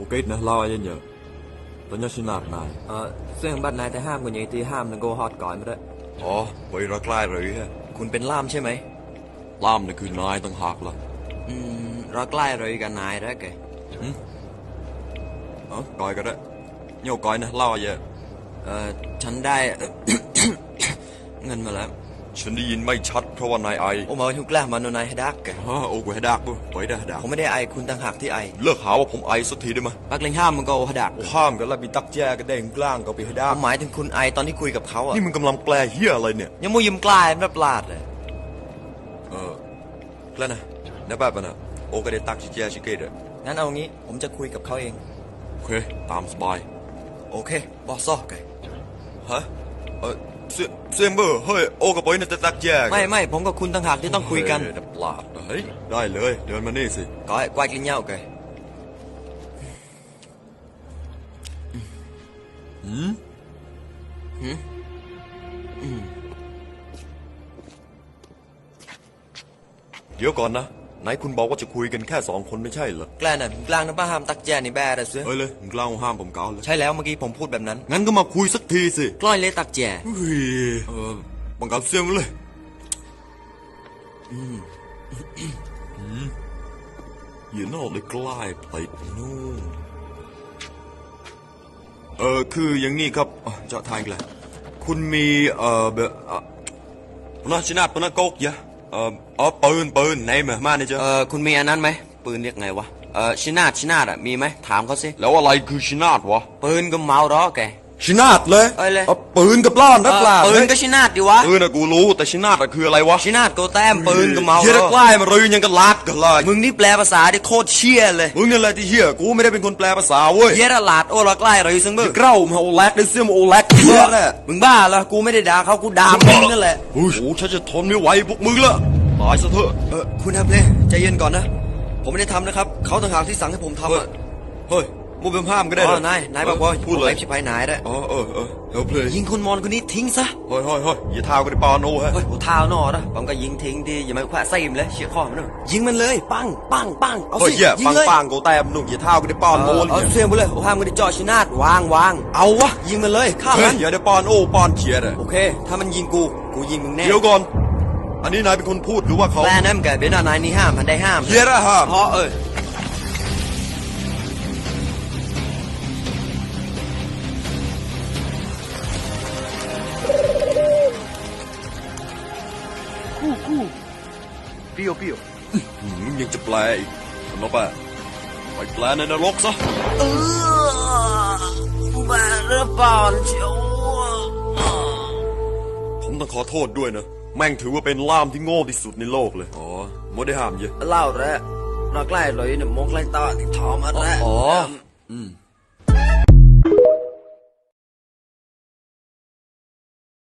Ok nè, lo ai nhờ. Tôi nhớ xin nạp này. เออเสื้อบัตรนายแต่ห้ามกูยังตีห้ามนังโกฮอตก่อนมาด้วย Ồ, vậy ra lai rồi ha. คุณเป็นล่ามใช่ไหม Lam này cứ nai tăng hạc là. อืมรักใกล้เลยกับนายแล้วแก Ờ, coi cái đó. Nhiều coi nè, lo ai vậy? เออฉันได้ เงินมาแล้ว ฉันได้ยินไม่ชัดเพราะว่านายไอโอ้มาทุกแล้มันนายให้ดักแกฮะโอ้กูให้ดักปุ๊บไปได้ดักผมไม่ได้ไอคุณต่างหากที่ไอ เลิกหาว่าผมไอสักทีได้ไหมปักเล็งห้ามมันก็โอหดักโอ้ห้ามกันแล้วมีตักแจ้ก็ได้กล้างก็ไปให้ดัผกมหมายถึงคุณไอตอนที่คุยกับเขาอะนี่มึงกำลังแปลเฮียอะไรเนี่ยยังมูยิ้มกลายไม่ปลาดเลยเออแล้วนะนะแบบน่ะโอก็ได้ตักชิแจ้ชิเกตอะงั้นเอางี้ผมจะคุยกับเขาเองโอเคตามสบายโอเคบอสซอกแกฮะเออ เสียเสียงเบอร์เฮ้ยโอกับไปน่ะจะตักแจ้ไม่ไม่ผมกับคุณต่างหากที่ต้องคุยกันเฮ้ดับปลาดเฮ้ยได้เลย เดินมานี่สิก็ไอ้กวายกินเหย้าแกเดี๋ยวก่อนนะ ไหนคุณบอกว่าจะคุยกันแค่สองคนไม่ใช่เหรอ แกล้น่ะกลางนะป้าห้ามตักแจนี่แบร์เสือเอ้ยเลยมึงกล้าห้ามผมเกาเลย ใช่แล้วเมื่อกี้ผมพูดแบบนั้น งั้นก็มาคุยสักทีสิกล้อยเลยตักแจเฮ้ยเออบังคับเสียงมาเลยอย่านอกเลยใกล้ไปนู่นเออคืออย่างนี้ครับอะเจาะทางอีกแล้วคุณมีเอ่อแบบอะปนัชนาปนักกยะ เอ่ออ๋อปืนปืนไหนมามาเนี่ยเจ้าเออคุณมีอันนั้นไหมปืนเรียกไงวะเออชินาดชินาดอะมีไหมถามเขาสิแล้วอะไรคือชินาดวะปืนก็เมาร้อแก ชินาดเลยเอ้ยเลยอาปืนกับล้านรับลาดเออปืนก็ชินาดดิวะปืนอะกูรู้แต่ชินาดอะคืออะไรวะชินาดก็แต้มปืนก็เมาเฮียร้ตะอกล้ายมารืนยังกันลาดกันเลยมึงนี่แปลภาษาได้โคตรเชี่ยเลยมึงนี่แหละที่เฮียกูไม่ได้เป็นคนแปลภาษาเว้ยเฮียระลาดโอ้ละใกล้เลยซึ่งมึงเกล้ามาโอแลกได้เสื้อมาโอแลกเฮียแหละมึงบ้าเหรอกูไม่ได้ด่าเขากูด่ามึงนั่นแหละโอ้โหฉันจะทนไม่ไหวพวกมึงละตายซะเถอะเออคุณครับเลใจเย็นก่อนนะ ผมไม่ได้ทำนะครับเขาต่างหากที่สั่งให้ผมทำอะเฮ้ย มึงเป็นห้ามก็ได้อ๋เหรอนายนายบอกว่าพูดเลยผมไปชิบหายนายได้อ๋อเออเออเฮลเพลย์ยิงคนมอนคนนี้ทิ้งซะเฮ้ยเฮ้ยเฮ้ยอย่าท้ากันในปาโนฮะเฮ้ยหัวเท้าหนอนะผมก็ยิงทิ้งดีอย่ามาแขวะไส้มเลยเชี่ยข้อมันเลยยิงมันเลยปังปังปังเอาเฮ้ยสิเฮียยิปังงเลยปังกูแต้มนุ่งอย่าท้ากันในปาเอโนอเลเอายเสียงไปเลยโอ้ห้ามกันดิจอชินาดวางวางเอาวะยิงมันเลยฆ่าเฮ้มัยนอย่าได้ปานโอปานเขียดอะโอเค ถ้ามันยิงกูกูยิงมึงแน่เดี๋ยวก่อน อันนี้นายเป็นคนพูดหรือว่าเขาแปลนั่นแกเบนนายนี่ห้ามมันได้ห้ามเฮียอะฮะ เพราะเออ เปรี้ยวเปรี้ยวมึงยังจะแปลอีกสนบอะไปแปลในนรกซะเออบ้าหรือเปล่าเชียวผมต้องขอโทษด้วยนะ แม่งถือว่าเป็นล่ามที่โง่ที่สุดในโลกเลย อ๋อไม่ได้ห้ามเยอะเล่าแล้วเราใกล้เลยเนี่ยมองใกล้ตาที่ท้องมาแล้วอ๋ออืม